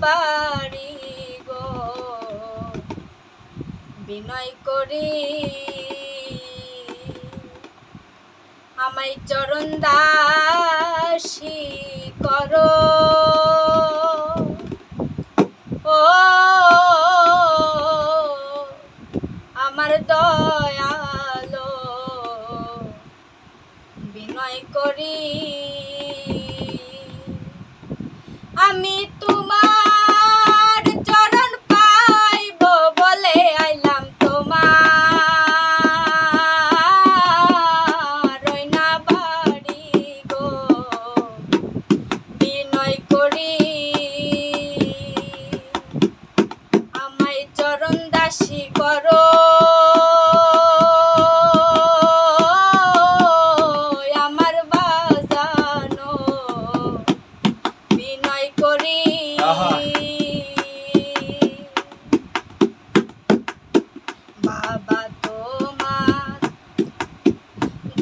বাড়ি গো। বিনয় করি। আমায় চরণ দাসী করো। ও আমার দয়ালো বিনয় করি। আমি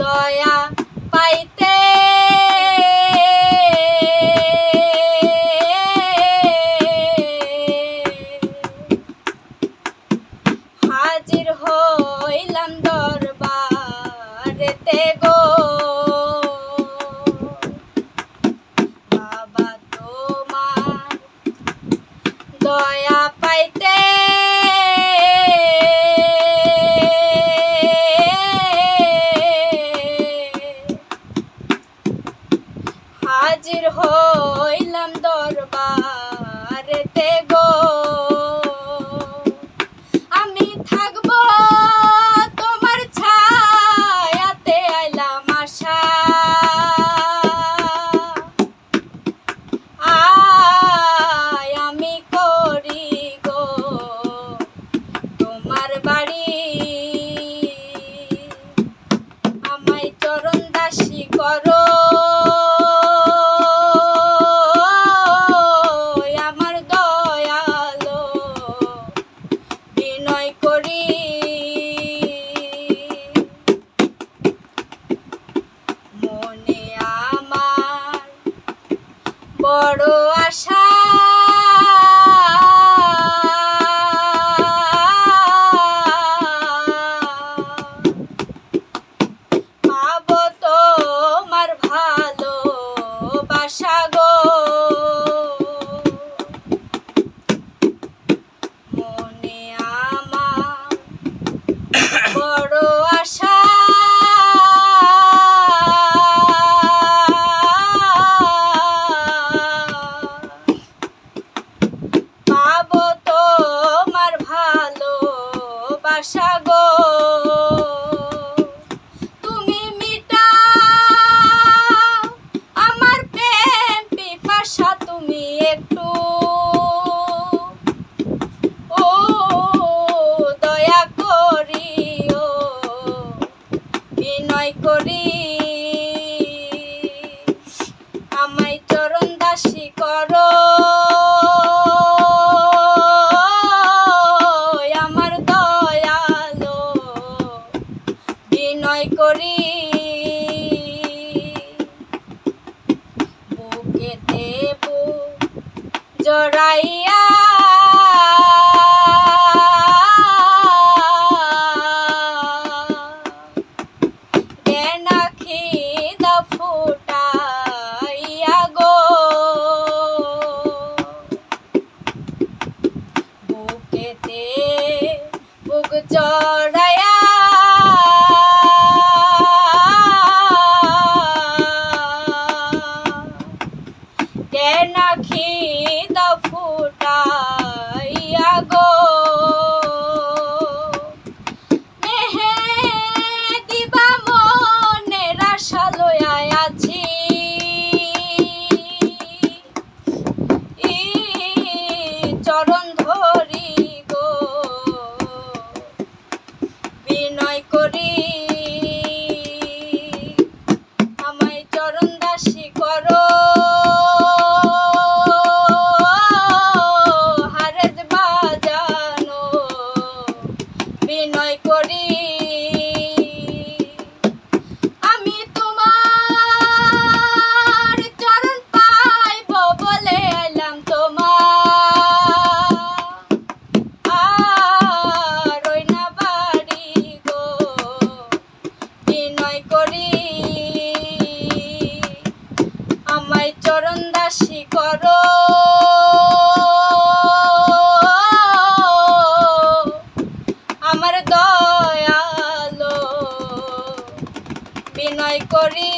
দয়া পাইতে। হাজির হইলাম দরবারেতে গো। হইলাম বড় আশা বিনয় করি। আমায় চরণ দাসী করো। আমার দয়ালো বিনয় করি। বুকে দেব জড়াইয়া জ্ঞানাখি দা ফুটাইয়া গো। বুকেতে বুক জড়াইয়া জ্ঞানাখি দা ফুটাইয়া করি আমায় করি। আমায় চরণ দাসী কর। আমার দয়ালো বিনয় করি।